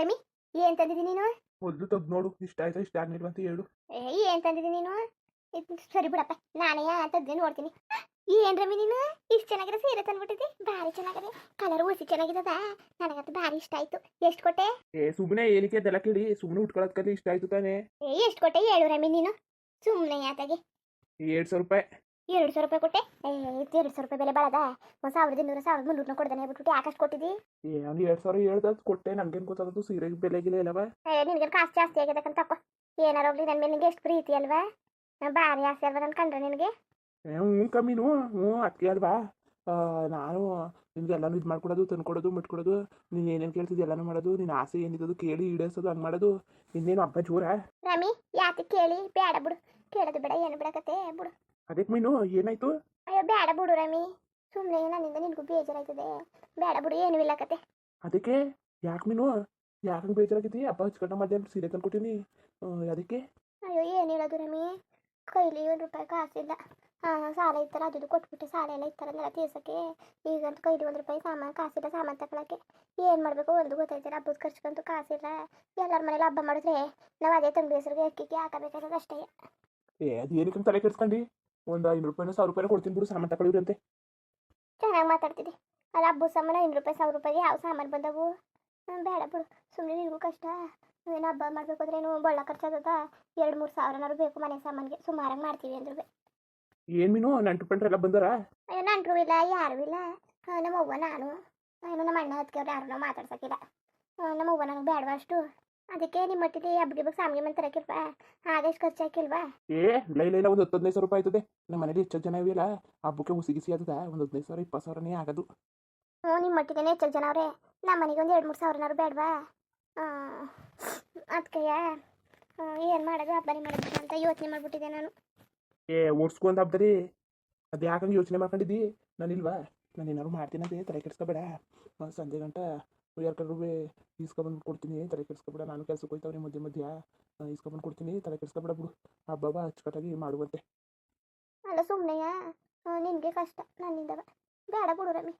ರಮಿ ಏನ್ ತಂದಿದ್ದೀನಿ ನೀನು? ಮೊದಲು ತೆಗ್ದು ನೋಡು ಇಷ್ಟ ಆಯ್ತಾ ಇಷ್ಟ ಆಗ್ಲಿಲ್ವ ಅಂತ ಹೇಳು. ಏ ಏನ್ ತಂದಿದಿ ನೀನು? ಇದ್ ಸರಿ ಬಿಡಪ್ಪ ನಾನೇ ಅಂತದ್ದು ನೋಡ್ತೀನಿ. ಏನ್ ರಮಿ ನೀನು? ಇಷ್ಟು ಚೆನ್ನಾಗಿರೋ ಸೀರೆ ತಂದ್ಬಿಟ್ಟಿದ್ದಿ? ಭಾರಿ ಚೆನ್ನಾಗಿದೆ. ಕಲರ್ ಉಳಿಸಿ ಚೆನ್ನಾಗಿದ್ದ ನನಗಂತೂ ಭಾರಿ ಇಷ್ಟ ಆಯ್ತು. ಎಷ್ಟು ಕೊಟ್ಟೆ? ಏ ಸುಮ್ಮನೆ ಏನಕ್ಕೆ ಅದೆಲ್ಲ ಕೇಳಿ ಸುಮ್ಮನೆ ಉಟ್ಕೊಳ್ಳೋದ್ಕಲ್ಲಿ ಇಷ್ಟ ಆಯ್ತು ತಾನೆ. ಏ ಎಷ್ಟು ಕೊಟ್ಟೆ ಹೇಳು ರಮಿ ನೀನು? ಸುಮ್ನೆ ಯಾತಾಗೆ. ಎರಡು ಸಾವಿರ ರೂಪಾಯಿ. ಎರಡು ಸಾವಿರ ರೂಪಾಯಿ ಕೊಟ್ಟೆ. ಏ ಇದು ಎರಡು ಸಾವಿರ ರೂಪಾಯಿ ಬೆಲೆ ಬಾಳದ ಒಂದು ಸಾವಿರದ ಇನ್ನೂರು ಸಾವಿರದ ಮುನ್ನೂರ ಕೊಡ್ದಾನೆ ಬಿಟ್ಬಿಟ್ಟು ಯಾಕಷ್ಟು ಕೊಟ್ಟಿದ್ದಿ ಏ ಅವ್ನು ಎರಡ್ ಸಾವಿರ ಹೇಳ್ದ ಕೊಟ್ಟೆ. ನಮ್ಗೇನು ಗೊತ್ತಾಗದು ಸೀರೆ ಬೆಲೆ ಗಿಲೆ ಇಲ್ಲವ? ಏ ನಿನಗೆ ಕಾಸು ಜಾಸ್ತಿ ಆಗಿದಕ್ಕಂತ ತಕೋ. ಏನಾರ ಹೋಗ್ಲಿ ನನ್ನ ಮೇಲೆ ನಿಂಗೆ ಎಷ್ಟು ಪ್ರೀತಿ ಅಲ್ವಾ? ಭಾರಿ ಆಸೆ ಅಲ್ವಾ ನನ್ ಕಂಡ್ರೆ ನಿನಗೆ? ಹ್ಞೂ ಕಮ್ಮಿನು ಹ್ಞೂ ಅಕ್ಕಿ ಅಲ್ವಾ? ನಾನು ನಿನ್ಗೆ ಎಲ್ಲಾನು ಇದು ಮಾಡ್ಕೊಡೋದು ತಂದ್ಕೊಡೋದು ಮುಟ್ಕೊಡೋದು ನೀನು ಏನೇನು ಕೇಳ್ತಿದ್ದು ಎಲ್ಲಾನು ಮಾಡೋದು ನಿನ್ನ ಆಸೆ ಏನಿದ್ದದು ಕೇಳಿ ಈಡೇರ್ಸೋದು ಹಂಗೆ ಮಾಡೋದು. ಇನ್ನೇನು ಹಬ್ಬ ಜೋರ? ರಮಿ ಯಾತಿ ಕೇಳಿ? ಬೇಡ ಬಿಡು. ಕೇಳೋದು ಬೇಡ ಏನು ಬಿಡಕತ್ತೆ ಬಿಡು. ಅದಕ್ಕೆ ಮೀನು ಏನಾಯ್ತು? ಅಯ್ಯೋ ಬೇಡ ಬಿಡು ರಮಿ. ಸುಮ್ಮನೆ ನನ್ನಿಂದ ನಿನಗೂ ಬೇಜಾರಾಯ್ತದೆ. ಬೇಡ ಬಿಡು ಏನು ಇಲ್ಲ ಕತೆ. ಅದಕ್ಕೆ? ಯಾಕೆ ಮೀನು? ಯಾಕೆ ಬೇಜಾರಾಗಿದ್ದಿ? ಹಬ್ಬ ಹಚ್ಕೊಂಡ ಮಧ್ಯಾಹ್ನ ಸೀರೆ ತಂದ್ಕೊಟ್ಟಿನಿ. ಅದಕ್ಕೆ? ಅಯ್ಯೋ ಏನು ಹೇಳೋದು ರಮಿ? ಕೈಲಿ ಒಂದು ರೂಪಾಯಿ ಕಾಸಿಲ್ಲ. ಹಾಂ ಸಾಲ ಇತ್ತಲ್ಲ ಅದು ಕೊಟ್ಬಿಟ್ಟು. ಸಾಲ ಎಲ್ಲ ಇತ್ತಾರನ್ನೆಲ್ಲ ತೀರ್ಸಕ್ಕೆ ಈಗಂತೂ ಕೈಲಿ ಒಂದು ರೂಪಾಯಿ ಸಾಮಾನು ಕಾಸಿಲ್ಲ ಸಾಮಾನು ತಗೊಳಕ್ಕೆ ಏನು ಮಾಡಬೇಕು? ಒಂದು ಗೊತ್ತಾಯ್ತಿಲ್ಲ ಹಬ್ಬದ ಖರ್ಚಿಗಂತೂ ಕಾಸಿಲ್ಲ. ಎಲ್ಲರ ಮನೇಲಿ ಹಬ್ಬ ಮಾಡಿದ್ರೆ ನಾವು ಅದೇ ತಂಗಿ ಹೆಸರಿಗೆ ಅಕ್ಕಿಗೆ ಹಾಕಬೇಕಾದ್ರೆ ಅಷ್ಟೇ. ಏ ಅದು ಏನಕ್ಕೆ ತಲೆ ಕೆಡ್ಸ್ಕೊಂಡು? ಒಂದು ಐನೂರು ರೂಪಾಯಿ ಸಾವಿರ ರೂಪಾಯಿ ಕೊಡ್ತೀನಿ ಬಿಡು ಸಾಮಾನು ತಗೊಳ್ಳಿವ್ರಂತೆ ಚೆನ್ನಾಗಿ ಮಾತಾಡ್ತಿದ್ದೆ. ಅಲ್ಲ ಹಬ್ಬ ಸಾಮಾನು ಐನೂರು ರೂಪಾಯಿ ಸಾವಿರ ರೂಪಾಯಿಗೆ ಯಾವ ಸಾಮಾನು ಬಂದವು? ಬೇಡ ಬಿಡು. ಸುಮ್ಮನೆ ನಿನಗೂ ಕಷ್ಟ. ಏನು ಹಬ್ಬ ಮಾಡಬೇಕು ಅಂದ್ರೆ ಏನು ಬಳ್ಳ ಖರ್ಚಾಗದ ಎರಡು ಮೂರು ಸಾವಿರನಾರು ಬೇಕು ಮನೆ ಸಾಮಾನಿಗೆ. ಸುಮಾರಾಗಿ ಮಾಡ್ತೀವಿ ಅಂದ್ರು ಏನು ಮೀನು? ನಂಟು ಪಂಟ್ರೆ ಎಲ್ಲ ಬಂದಾರ? ಅಯ್ಯೋ ನಂಟ್ರು ಇಲ್ಲ ಯಾರು ಇಲ್ಲ. ನಮ್ಮವ್ವ ನಮ್ಮ ಅವ್ವ ನಾನು. ಏನು ನಮ್ಮ ಅಣ್ಣ ಅದಕ್ಕೆ ಯಾರು ನಾವು ಮಾತಾಡ್ಸಕ್ಕಿಲ್ಲ ನಮ್ಮವ್ವ ನಮ್ಮ ಅವ್ವ ನನಗೆ ಬೇಡವಾ ಅಷ್ಟು? ಅದಕ್ಕೆ ನಿಮ್ಮ ಮಟ್ಟಿಗೆ ಹಬ್ಬ ಗಿಬ್ಬಕ್ಕೆ ಸಾಮಿಗೆ ಹಾಗೆ ಆದಷ್ಟು ಖರ್ಚು ಹಾಕಿಲ್ವಾ? ಏ ಲೈ ಲೈ ಒಂದು ಹತ್ತು ಹದಿನೈದು ಸಾವಿರ ರೂಪಾಯಿ ಆಯ್ತದೆ. ನಮ್ಮ ಮನೇಲಿ ಹೆಚ್ಚು ಜನ ಇವೆಯಲ್ಲ ಹಬ್ಬಕ್ಕೆ ಉಸಿ ಗಿಸಿ ಒಂದು ಹದಿನೈದು ಸಾವಿರ ಇಪ್ಪತ್ತು ಸಾವಿರನೇ ಆಗದು. ಹ್ಞೂ ನಿಮ್ಮ ಮಟ್ಟಿಗೆ ಹೆಚ್ಚು ಜನ ಅವ್ರೆ. ನಮ್ಮ ಮನೆಗೆ ಒಂದು ಎರಡು ಮೂರು ಸಾವಿರನಾರು ಬೇಡವಾ ಅದಕ್ಕೆ ಏನು ಮಾಡೋದು? ಹಬ್ಬನೇ ಮಾಡೋದು ಅಂತ ಯೋಚನೆ ಮಾಡಿಬಿಟ್ಟಿದ್ದೆ ನಾನು. ಏ ಓಡಿಸ್ಕೊಂಡು ಹಬ್ಬದ ರೀ ಅದು ಯಾಕಂಗೆ ಯೋಚನೆ ಮಾಡ್ಕೊಂಡಿದ್ದಿ? ನಾನಿಲ್ವಾ ನಾನು ಏನಾದ್ರು ಮಾಡ್ತೀನಂತೆ ತಲೆ ಕೆಡಿಸ್ಕೋಬೇಡ. ಸಂಜೆ ಗಂಟ ಯಾರ್ಕಾದ್ರು ಇಸ್ಕೊಬಂದು ಕೊಡ್ತೀನಿ, ತಲೆ ಕೆಡ್ಸ್ಕೊಬೇಡ, ನಾನು ಕೆಲ್ಸಕ್ಕೆ ಹೋಗ್ತಾವ್ರಿ ಮಧ್ಯ ಮಧ್ಯ ಇಸ್ಕೊಬಂದು ಕೊಡ್ತೀನಿ, ತಲೆ ಕೆಡ್ಸ್ಕೊಬೇಡ ಬಿಡು. ಹಬ್ಬ ಅಚ್ಚುಕಟ್ಟಾಗಿ ಮಾಡುವಂತೆ. ಅಲ್ಲ ಸುಮ್ಮನೆಯ ನಿನಗೆ ಕಷ್ಟ, ನನ್ನಿಂದವ. ಬೇಡ ಬಿಡು ರಮಿ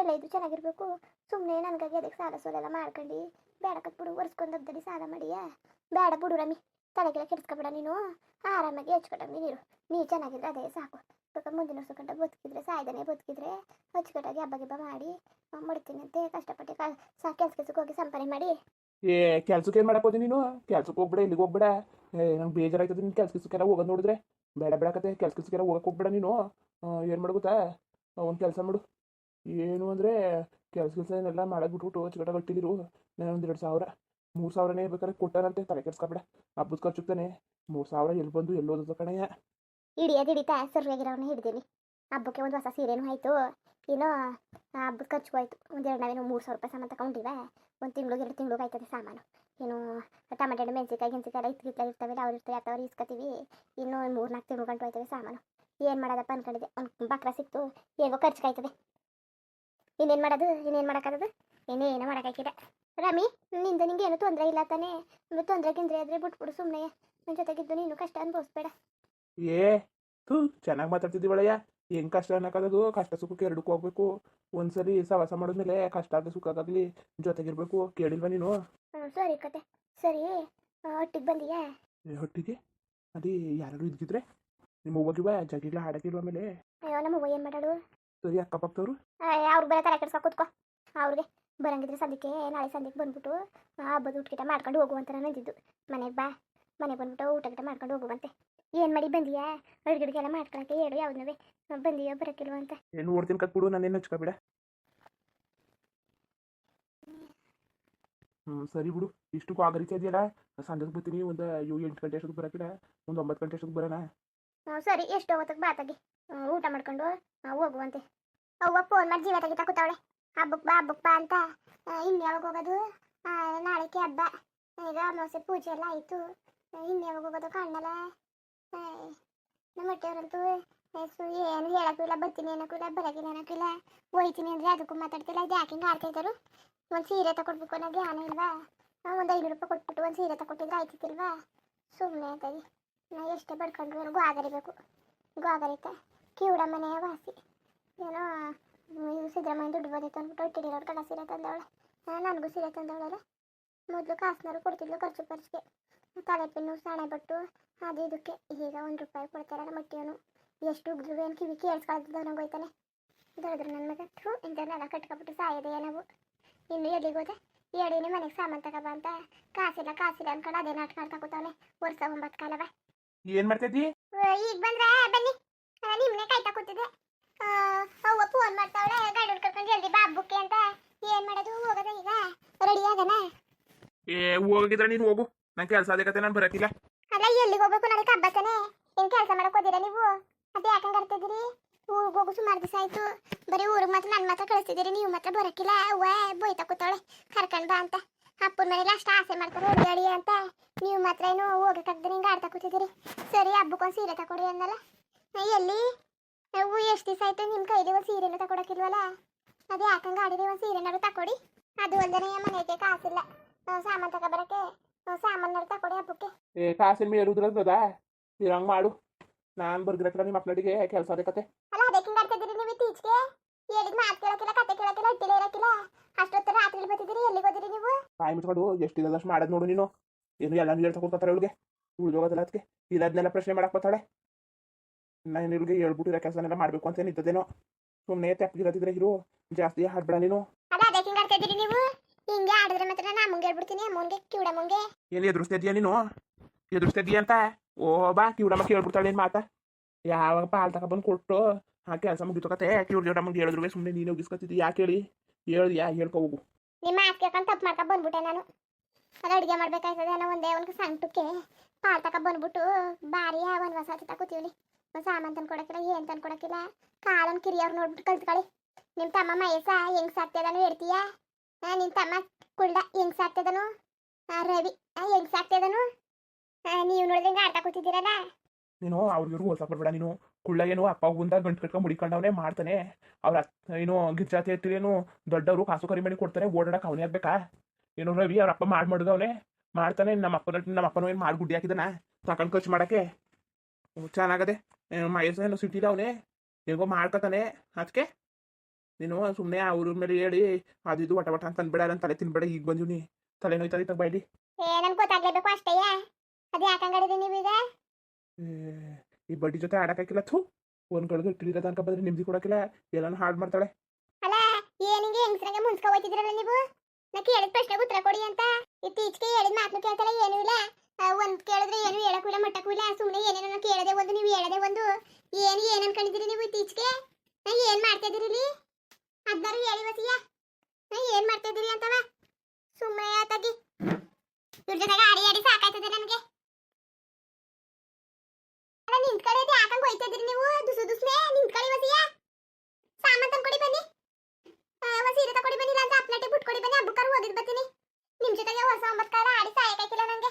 ಎಲ್ಲ ಇದ್ದು ಚೆನ್ನಾಗಿರ್ಬೇಕು. ಸುಮ್ಮನೆ ನನಗಾಗಿ ಅದಕ್ಕೆ ಸಾಲ ಸೋಲೆಲ್ಲ ಮಾಡ್ಕೊಂಡು. ಬೇಡ ಕಟ್ಬಿಡು ಒರೆಸ್ಕೊಂಡು ಅದ್ದಡಿ ಸಾಲ ಮಾಡಿಯಾ? ಬೇಡ ಬಿಡು ರಮಿ, ತಲೆಗೆಲ್ಲ ಕೆಡ್ಸ್ಕೊಬೇಡ ನೀನು. ಆರಾಮಾಗಿ ಹಚ್ಕೊಟ್ಟಂಗೆ ನೀರು ನೀ ಚೆನ್ನಾಗಿದ್ರೆ ಅದೇ ಸಾಕು. ಬೇಕಾದ್ರೆ ಮುಂದಿನ ವರ್ಷ ಗಂಟ ಬದುಕಿದ್ರೆ, ಸಾಯ್ದಾನೆ ಬದುಕಿದ್ರೆ ಅಚ್ಚುಕಟ್ಟಾಗಿ ಹಬ್ಬ ಗಿಬ್ಬ ಮಾಡಿ ಮಾಡ್ತೀನಿ ಅಂತೆ. ಕಷ್ಟಪಟ್ಟು ಸಾ, ಕೆಲ್ಸ, ಕೆಲ್ಸಕ್ಕೆ ಹೋಗಿ ಸಂಪಾದನೆ ಮಾಡಿ. ಏ, ಕೆಲ್ಸಕ್ಕೆ ಏನು ಮಾಡಕ್ಕೆ ನೀನು? ಕೆಲ್ಸಕ್ಕೆ ಹೋಗ್ಬೇಡ, ಇಲ್ಲಿಗೆ ಹೋಗ್ಬೇಡ. ನಂಗೆ ಬೇಜಾರಾಯ್ತದ ನೀನು ಕೆಲ್ಸ, ಕೆಲ್ಸಕ್ಕೆಲ್ಲ ಹೋಗೋದು ನೋಡಿದ್ರೆ. ಬೇಡ ಬೇಡ ಕತೆ. ಕೆಲ್ಸ, ಕೆಲ್ಸಕ್ಕೆಲ್ಲ ಹೋಗಕ್ಕೆ ಹೋಗ್ಬೇಡ ನೀನು. ಏನು ಮಾಡು ಗೊತ್ತಾ? ಒಂದು ಕೆಲಸ ಮಾಡು. ಏನು ಅಂದರೆ, ಕೆಲ್ಸ, ಕೆಲಸ ಏನೆಲ್ಲ ಮಾಡೋದು ಬಿಟ್ಬಿಟ್ಟು ಅಚ್ಚುಕಟ್ಟಾಗಿ ಕಟ್ಟಿದಿರು ನಾನು ಒಂದು ಎರಡು ಸಾವಿರ, ಮೂರು ಸಾವಿರನೇ ಬೇಕಾದ್ರೆ ಕೊಟ್ಟಾನಂತೆ. ತಲೆ ಕೆಡ್ಸ್ಕೊಬೇಡ. ಹಬ್ಬದ ಖರ್ಚು ತಾನೆ. ಮೂರು ಸಾವಿರ ಎಲ್ಲಿ ಬಂದು ಎಲ್ಲಿ ಓದೋದು ಕಣಯ್ಯ. ಹಿಡಿಯೋದು ಹಿಡಿತಾ ಸರಿಯಾಗಿರೋನ್ನ ಹಿಡಿದೀನಿ. ಹಬ್ಬಕ್ಕೆ ಒಂದು ಹೊಸ ಸೀರೆನೂ ಆಯಿತು. ಏನೋ ಹಬ್ಬದ ಖರ್ಚು ಆಯಿತು ಒಂದು ಎರಡು ನಾವೇನು ಮೂರು ಸಾವಿರ ರೂಪಾಯಿ ಸಾಮಾನು ತಗೊಂಡಿವೆ. ಒಂದು ತಿಂಗ್ಳಿಗೆ ಎರಡು ತಿಂಗ್ಳಿಗೆ ಆಯ್ತದೆ ಸಾಮಾನು. ಏನು ಟಮಾಟೆ ಹಣ್ಣು ಮೆಣಸಿನ್ಕಾಯಿ ಗಿನ್ಸಿಕಾಯಿ ರೈತ ಗಿಟ್ಲ ಇರ್ತವೆ ಅವ್ರು ಇರ್ತವೆ ಅಥವಾ ಇಸ್ಕೊತೀವಿ. ಇನ್ನೂ ಮೂರು ನಾಲ್ಕು ತಿಂಗಳು ಗಂಟು ಆಯ್ತವೆ ಸಾಮಾನು. ಏನು ಮಾಡೋದಪ್ಪ ಅನ್ಕೊಂಡಿದೆ ಒಂದು ಬಕ್ರ ಸಿಕ್ತು. ಹೇಗೋ ಖರ್ಚು ಆಯ್ತದೆ ಇನ್ನೇನು ಮಾಡೋದು? ಇನ್ನೇನು ಮಾಡೋಕ್ಕಾಗದು? ಇನ್ನೇನು ಮಾಡೋಕ್ಕಾಗಿದೆ ರಮಿ, ನಿಂದ ನಿಂಗೆ ಏನು ತೊಂದರೆ ಇಲ್ಲ ತಾನೇ? ತೊಂದರೆ ಗಿಂದ್ರೆ ಆದರೆ ಬಿಟ್ಬಿಡು ಸುಮ್ಮನೆ ನನ್ನ ಜೊತೆಗಿದ್ದು ನೀನು ಕಷ್ಟ ಅನ್ಭವಿಸ್ಬೇಡ. ಏ ತು ಚೆನ್ನಾಗಿ ಮಾತಾಡ್ತಿದ್ದೀವಳಯ್ಯ. ಹೆಂಗ್ ಕಷ್ಟ ಅನ್ನಕ್ಕಾಗದು? ಕಷ್ಟ ಸುಖಕ್ಕೆ ಎರಡಕ್ಕೂ ಹೋಗ್ಬೇಕು. ಒಂದ್ಸರಿ ಸವಾಸ ಮಾಡಿದ್ಮೇಲೆ ಕಷ್ಟ ಆಗಲಿ ಸುಖ ಆಗಲಿ. ಜೊತೆಗಿರ್ಬೇಕು. ಕೇಳಿಲ್ವಾ ನೀನು? ಹ್ಞೂ ಸರಿ ಕತೆ. ಸರಿ ಹೊಟ್ಟಿಗೆ ಬಂದಿಯಾ? ಏ, ಹೊಟ್ಟಿಗೆ? ಅದೇ ಯಾರು ಇದ್ದಿದ್ರೆ? ನಿಮ್ಮ ಹೋಗಿವ ಜಗಿಲ್ಲ ಹಾಡಕ್ಕಿಲ್ವ ಮೇಲೆ? ಅಯ್ಯೋ ನಮ್ಮ ಅವ್ವ ಏನು ಸರಿ ಅಕ್ಕಪಕ್ಕದವ್ರು? ಅವ್ರಿಗೆ ಬೇರೆ ತಲೆ ಕೆಡ್ಸ್ಕೊ ಕೂತ್ಕೋ. ಅವ್ರಿಗೆ ಬರಂಗಿದ್ರೆ ಸದ್ಯಕ್ಕೆ ನಾಳೆ ಸಂಜೆಗೆ ಬಂದ್ಬಿಟ್ಟು ಆ, ಹಬ್ಬದ ಊಟ ಮಾಡ್ಕೊಂಡು ಹೋಗುವಂತ ನಾನು ಮನೆಗೆ ಬಾ. ಮನೆಗೆ ಬಂದ್ಬಿಟ್ಟು ಊಟ ಗಿಟ ಮಾಡ್ಕೊಂಡು ಹೋಗುವಂತೆ. ಏನು ಮಾಡಿ ಬಂದಿಯಾ? ಅಡುಗೆ ಎಲ್ಲ ಮಾಡ್ಕೊಳಕ್ಕೆ ಹೇಳು ಯಾವ್ದನವೇ. ಬಂದಿಯೋ ಬರೋಕ್ಕಿಲ್ವ ಅಂತ. ಏನು ನೋಡ್ತೀನಿ ಕತ್ಬಿಡು ನಾನೇನು ಹಚ್ಕೊಬೇಡ. ಹ್ಞೂ ಸರಿ ಬಿಡು. ಇಷ್ಟು ಆಗರಿಕೆ ಇದೆಯಲ್ಲ ಸಂಜೆಗೆ ಬರ್ತೀನಿ ಒಂದು ಏಳು ಎಂಟು ಗಂಟೆ ಅಷ್ಟೊತ್ತಿಗೆ ಬರಕಿಡ ಒಂದು ಒಂಬತ್ತು ಗಂಟೆ ಅಷ್ಟೊತ್ತಿಗೆ ಬರೋಣ ಹ್ಞೂ ಸರಿ ಎಷ್ಟು ಹೊತ್ತಿಗೆ ಬಾತಾಗಿ ಊಟ ಮಾಡ್ಕೊಂಡು ಹೋಗುವಂತೆ. ಅವ್ವ ಫೋನ್ ಮಾಡಿ ಜೀವ ತೆಗಿತಾ ಕೂತಾವಳೆ. ಹಬ್ಬಕ್ಕೆ ಬಾ ಹಬ್ಬಕ್ಕೆ ಬಾ ಅಂತ. ಇನ್ನು ಯಾವಾಗ ಹೋಗೋದು? ಆ, ನಾಳೆಗೆ ಹಬ್ಬ. ಈಗ ಅಮಾವಾಸ್ಯೆ ಪೂಜೆ ಎಲ್ಲ ಆಯಿತು. ಇನ್ನು ಯಾವಾಗ ಹೋಗೋದು ಕಾಣಲ್ಲ. ನಮ್ಮ ಹೊಟ್ಟೆಯವ್ರಂತೂ ಏನು ಹೇಳಕ್ಕೂ ಇಲ್ಲ, ಬರ್ತೀನಿ ಅನ್ನಕ್ಕೂ ಇಲ್ಲ ಬರೋಕಿಲ್ಲ ಅನ್ನಕ್ಕೂ ಹೋಯ್ತೀನಿ ಅಂದರೆ ಅದಕ್ಕೂ ಮಾತಾಡ್ತಿಲ್ಲ, ಇದು ಯಾಕೆ ಹಿಂಗೆ ಆಡ್ತಾ ಇದ್ದರು? ಒಂದು ಸೀರೆ ತಗೊಡ್ಬೇಕು ಅನ್ನೋ ಜ್ಞಾನ ಇಲ್ವಾ? ಒಂದು ಐನೂರು ರೂಪಾಯಿ ಕೊಟ್ಬಿಟ್ಟು ಒಂದು ಸೀರೆ ತಗೊಟ್ಟಿದ್ರೆ ಆಯ್ತಿತ್ತಿಲ್ವಾ? ಸುಮ್ಮನೆ ಅಂತಾಗಿ ನಾ ಎಷ್ಟೇ ಬಡ್ಕೊಂಡ್ರು ನನಗೂ ಆಗರಿಬೇಕು ಗೋಗರಿತ ಕಿವುಡ ಮನೆಯ ವಾಸಿ. ಏನೋ ಸಿದ್ದರಾಮಯ್ಯ ದುಡ್ಡು ಬಂದಿತ್ತು ಅಂದ್ಬಿಟ್ಟು ಇಟ್ಟಿರೋರು ಕಡ ಸೀರೆ ತಂದವಳೆ. ನನಗೂ ಸೀರೆ ತಂದವಳಲ್ಲ. ಮೊದಲು ಕಾಸ್ನಾರು ಕೊಡ್ತಿದ್ಲು ಖರ್ಚು ಖರ್ಚಿಗೆ. ತಲೆ ಪೆನ್ನು ಸಾಣೆ ಬಟ್ಟು ಅದು ಇದಕ್ಕೆ. ಈಗ ಒಂದು ರೂಪಾಯಿ ಕೊಡ್ತಾರೆ ಮಟ್ಟಿಯವನು ಎಷ್ಟು ಉಗ್ರು ಏನು ಕಿವಿ ಕೇಳಿಸ್ಕೊಳ್ತಿದ್ದ ನಂಗೆ ಹೋಯ್ತಾನೆ ದೊಡ್ಡದ್ರ ನನ್ನ ಮಗ. ಥೂ ಇಂಥವ್ರನ್ನೆಲ್ಲ ಕಟ್ಕೊಬಿಟ್ಟು ಸಾಯೋದೇ ನಾವು. ಇನ್ನು ಎಲ್ಲಿಗೆ ಹೋದೆ? ಎಡೀನಿ ಮನೆಗೆ ಸಾಮಾನು ತಗೋಬ ಅಂತ. ಕಾಸಿಲ್ಲ ಕಾಸಿಲ್ಲ ಅನ್ಕೊಂಡು ಅದೇ ನಾಟಕ ಆಡ್ತಾ ಕೂತವನೆ ವರ್ಷ ಒಂಬತ್ತು ಕಾಲವ. ಏನ್ ಮಾಡ್ತಿದ್ದಿ? ಈಗ ಬಂದ್ರೆ ಬನ್ನಿ. ನಾನು ನಿಮ್ಮನೆ ಕಾಯ್ತಾ ಕೂತಿದ್ದೆ. ಅವ್ವ ಫೋನ್ ಮಾಡ್ತಾವಳೆ ಗಾಡಿ ಹುಡ್ಕೊಂಡು ಜಲ್ದಿ ಬಾ ಹಬ್ಬಕ್ಕೆ ಅಂತ. ಏನ್ ಮಾಡೋದು? ಹೋಗೋದ ಈಗ. ರೆಡಿ ಆಗನ? ಏ, ಹೋಗಿದ್ರೆ ನೀನು ಹೋಗು. ನಂಗೆ ಕೆಲಸ ಅದಕ್ಕೆ ನಾನು ಬರಕಿಲ್ಲ. ಅಲ್ಲ, ಎಲ್ಲಿಗೆ ಹೋಗ್ಬೇಕು? ನನಗೆ ಹಬ್ಬತ್ತಾನೆ ಏನ್ ಕೆಲಸ ಮಾಡಕ್ ಹೋದಿರ ನೀವು? ಅದೇ ಯಾಕಂಗ್ ಕರ್ತಿದ್ರಿ ಊರಿಗೆ ಹೋಗು, ಸುಮಾರು ದಿವಸ ಆಯ್ತು. ಬರೀ ಊರಿಗೆ ಮಾತ್ರ ನನ್ನ ಮಾತ್ರ ಕಳಿಸ್ತಿದ್ದೀರಿ. ನೀವು ಮಾತ್ರ ಬರಕಿಲ್ಲ. ಅವ್ವ, ಬೋಯ್ತಾ ಕೂತಾಳೆ ಕರ್ಕೊಂಡ್ ಬಾ ಅಂತ. ಅಪ್ಪನ ಮನೇಲಿ ಅಷ್ಟು ಆಸೆ ಮಾಡ್ತಾರೆ ಹೊಡಿಯಾಡಿ ಅಂತ. ನೀವು ಮಾತ್ರ ಏನು ಹೋಗಕ್ಕಾಗ್ದ್ರೆ ಹಿಂಗೆ ಆಡ್ತಾ ಕೂತಿದ್ದೀರಿ. ಸರಿ, ಹಬ್ಬಕ್ಕೊಂದು ಸೀರೆ ತಕೊಡಿ ಅನ್ನಲ್ಲ. ನಾ ಎಲ್ಲಿ? ನಾವು ಎಷ್ಟು ದಿವಸ ಆಯ್ತು? ನಿಮ್ಮ ಕೈಲಿ ಒಂದು ಸೀರೆನೂ ತಕೊಡಕ್ಕಿಲ್ವಲ್ಲ? ಅದೇ ಯಾಕಂಗ ಆಡಿರಿ? ಒಂದು ಸೀರೆನಾದ್ರು ತಕೊಡಿ. ಅದು ಅಲ್ಲದೆ ಮನೆಗೆ ಕಾಸಿಲ್ಲ. ಸಾಮಾನು ತಗೊಬರಕ್ಕೆ ಸಾಮಾನು ಕೊಡಿ ಹಬ್ಬಕ್ಕೆ. ಏ ಕಾಸಿನ ಮೇಲೆ ಇರುದ್ರದ ಇರಂಗ್ ಮಾಡು. ನಾನು ಬರ್ಗ್ರತ್ರ ನಿಮ್ಮ ಮಕ್ಕಳಿಗೆ ಕೆಲಸ ಅದಕ್ಕೆ ಅಲ್ಲ ಅದಕ್ಕೆ ಹಿಂಗ್ ಆಡ್ತಿದ್ದೀರಿ ನೀವು ಇತ್ತೀಚೆಗೆ? ಹೇಳಿದ ಮಾತು ಕೇಳಕ್ಕಿಲ್ಲ ಕತೆ ಕೇಳಕ್ಕಿಲ್ಲ ಇಟ್ಟಿಲ್ಲ ಇರಕ್ಕಿಲ್ಲ. ಅಷ್ಟೊತ್ತರ ರಾತ್ರಿ ಬರ್ತಿದ್ದೀರಿ ಎಲ್ಲಿಗೆ ಹೋದಿರಿ ನೀವು? ಬಾಯಿ ಮುಚ್ಕೊಂಡು ಎಷ್ಟಿದೆ ಅಷ್ಟು ಮಾಡೋದು ನೋಡು ನೀನು. ಏನು ಎಲ್ಲ ನೀರು ಕೊಡ್ತಾರೆ ಇವಳಿಗೆ. ಉಳಿದೋಗೋದಲ್ಲ ಅದಕ್ಕೆ ಇದನ್ನೆಲ್ಲ ಪ್ರಶ್ನೆ ಮಾಡಕ್ ಬರ್ತಾಳೆ. ನಾನು ಇವಳಿಗೆ ಹೇಳ್ಬಿಟ್ಟಿರೋ ಕೆಲಸನೆಲ್ಲ ಮಾಡಬೇಕು ಅಂತ ನಿಂತದೇನೋ ಸುಮ್ಮನೆ ತೆಪ್ಪಗಿರತ್ತಿದ್ರೆ ಇರು. ಜಾಸ್ತಿ ಹಾಡ್ಬೇಡ ನೀನು ಅಲ್ಲ ಅದಕ್ಕೆ ಹಿಂಗ್ ಆಡ್ತಿದ್ದೀರಿ ನೀವು ಹಿಂಗೆ ಆಡಿದ್ರೆ ಮಾತ್ರ ನಾ ಮುಂಗೆ ಹೇಳ್ಬಿಡ್ತೀನಿ ಮುಂಗೆ ಕಿವಿಡ ಮುಂಗೆ. ಏನು ಎದುರಿಸ್ತಿದ್ಯಾ ನೀನು? ಎದುರಿಸ್ತಿದ್ಯಾ ಅಂತ? ಓ ಬಾ ಕಿವಿಡಮ್ಮ ಕೇಳ್ಬಿಡ್ತಾಳೆ ಏನು ಮಾತಾ. ಯಾವಾಗ ಪಾಲ್ ತಗೊಬಂದು ಕೊಟ್ಟು ಆ ಕೆಲಸ ಮುಗಿತೋಕತೆ? ಕಿವಿಡಮ್ಮಂಗೆ ಹೇಳಿದ್ರು ಸುಮ್ಮನೆ ನೀನು ಉಗಿಸ್ಕೊತಿದ್ದಿ. ಯಾಕೆ ಹೇಳಿ? ಹೇಳಿದ್ಯಾ ಹೇಳ್ಕೊ ಹೋಗು. ನಿಮ್ಮ ಕೇಳ್ಕೊಂಡು ತಪ್ಪು ಮಾಡ್ಕೊ ಬಂದ್ಬಿಟ್ಟೆ ನಾನು. ಅದು ಅಡುಗೆ ಮಾಡ್ಬೇಕಾಯ್ತದೆ ಅನ್ನೋ ಒಂದೇ ಒಂದು ಸಂಕಟಕ್ಕೆ ಪಾಲ್ ತಕ ಬಂದ್ಬಿಟ್ಟು ಭಾರಿ ಒಂದು ವಸತಿ ತಗೋತೀವಿ ಒಂದು ಸಾಮಾನು ತಂದು ಕೊಡಕ್ಕಿಲ್ಲ ಏನು ತಂದು ಕೊಡಕ್ಕಿಲ್ಲ ಕಾಲನ್ ಕಿರಿಯವ್ರು ನೋಡ್ಬಿಟ್ಟು ಕಲ್ತ್ಕೊಳ್ಳಿ ನಿಮ್ಮ ತಮ್ಮ ಮಯಸ್ಸ ಹೆಂಗ್ ಸಾಕ್ತಿದಾನು ಹೇಳ್ತೀಯಾ? ನಿನ್ ತಮ್ಮ ಕುಳ್ಳ ಹೆಂಗ್ ಸಾಕ್ತಿದನು ರವಿ ಹೆಂಗ್ ಸಾಕ್ತಿದನು ನೀವು ನೋಡಿದ್ರೆ ಹಿಂಗೆ ಆಡ್ತಾ ಕೂತಿದ್ದೀರಲ್ಲ? ನೀನು ಅವ್ರಿಗೂ ಹೋಲ್ಸಕ್ ಬರ್ಬೇಡ ನೀನು ಕುಳ್ಳ ಏನು ಅಪ್ಪ ಮುಂದ ಗಂಟು ಕಟ್ಕೊಂಡು ಮುಡಿಕೊಂಡವನೇ ಮಾಡ್ತಾನೆ. ಅವ್ರ ಏನು ಗಿರ್ಜಾತಿ ಎತ್ತಿರೇನು ದೊಡ್ಡವರು ಕಾಸು ಕರಿ ಮಾಡಿ ಕೊಡ್ತಾರೆ ಓಡಾಡಕ್ಕೆ ಅವನೇ ಆಗ್ಬೇಕಾ? ಏನು ರವಿ ಅವ್ರ ಅಪ್ಪ ಮಾಡಿ ಮಾಡಿದವನೇ, ಮಾಡ್ತಾನೆ. ನಮ್ಮ ಅಪ್ಪನ ನಮ್ಮ ಅಪ್ಪನ ಏನು ಮಾಡಿ ಗುಡ್ಡಿ ಹಾಕಿದಾನ? ತಕೊಂಡು ಖರ್ಚು ಮಾಡಕ್ಕೆ? ಚೆನ್ನಾಗದೆ. ಮೈಸೂರು ಏನು ಸಿಟ್ಟಿದ ಅವನೇ. ಹೆಂಗೋ ಮಾಡ್ಕೊತಾನೆ. ಅದಕ್ಕೆ ನೀನು ಸುಮ್ಮನೆ ಅವ್ರ ಮೇಲೆ ಹೇಳಿ ಅದು ಇದು ವಟ ವಟ ಅಂತ ನನ್ನ ತಲೆ ತಿನ್ಬೇಡ ಈಗ ಬಂದಿವ್ನಿ ತಲೆ ನೋಯ್ತದೆ ತಗ ಬೈಲಿ ಏ ನನ್ಗೆ ಗೊತ್ತಾಗ್ಲೇಬೇಕು ಅಷ್ಟೇ ಅದು ಯಾಕಂಗಡಿದೆ ನೀವು ಈಗ? ಈ ಬಡ್ಡಿ ಜೊತೆ ಆಡಕ್ಕಾಗಿಲ್ಲ ಥೂ. ಒಂದ್ ಕಡೆದು ಇಟ್ಟಿರೋ ತನಕ ಬಂದ್ರೆ ನಿಮ್ದು ಕೊಡಕ್ಕಿಲ್ಲ ಎಲ್ಲಾನು ಹಾಳು ಮಾಡ್ತಾಳೆ. ಅಲ್ಲ ಏನಿಂಗೆ ಹೆಂಗಸ್ರಂಗೆ ಮುನ್ಸ್ಕೊ ಹೋಯ್ತಿದ್ರಲ್ಲ ನೀವು? ನಾ ಕೇಳಿದ ಪ್ರಶ್ನೆಗೆ ಉತ್ತರ ಕೊಡಿ ಅಂತ. ಇತ್ತೀಚೆಗೆ ಹೇಳಿದ ಮಾತನ್ನು ಕೇಳ್ತಾಳೆ ಏನೂ ಇಲ್ಲ. ಒಂದ್ ಕೇಳಿದ್ರೆ ಏನು ಹೇಳಕ್ಕೂ ಇಲ್ಲ ಮಟ್ಟಕ್ಕೂ ಇಲ್ಲ ಸುಮ್ಮನೆ ಏನೇನೋ ಕೇಳದೆ ಒಂದು ನೀವು ಹೇಳದೆ ಒಂದು. ಏನು ಏನು ಅನ್ಕೊಂಡಿದ್ದೀರಿ ನೀವು ಇತ್ತೀಚೆಗೆ? ನಾ ಏನ್ ಮಾಡ್ತಾ ಇದೀರಿ ಅದ್ನಾರು ಹೇಳಿ ವಸಿಯ ಏನ್ ಮಾಡ್ತಾ ಇದೀರಿ ಅಂತವ? ಸುಮ್ಮನೆ ಆತಗಿ ಇವ್ರ ಜೊತೆಗೆ ಆಡಿ ಆಡಿ ಸಾಕಾಯ್ತದೆ ನನಗೆ ಅಲ್ಲ ನಿಂತ್ಕೊಳ್ಳೋದು ಯಾಕಂಗ್ ಹೋಯ್ತಾ ಇದೀರಿ ನೀವು ದುಸು ದುಸ್ನೆ ನಿಂತ್ಕೊಳ್ಳಿ ವಸಿಯ ಸಾಮಾನ್ ತಂದ್ಕೊಡಿ ಬನ್ನಿ ಆ, ಒಂದ್ ಸೀರೆ ತಕೊಡಿ ಬನ್ನಿ ಇಲ್ಲ ಅಂತ ಅಪ್ಲಟ್ಟಿ ಬಿಟ್ಕೊಡಿ ಬನ್ನಿ ಹಬ್ಬಕ್ಕಾರ ಹೋಗಿದ್ ಬರ್ತೀನಿ ನಿಮ್ ಜೊತೆಗೆ ಹೊಸ ಒಂಬತ್ತು ಕಾಲ ಆಡಿ ಸಾಯಕಾಯ್ತಿಲ್ಲ ನಂಗೆ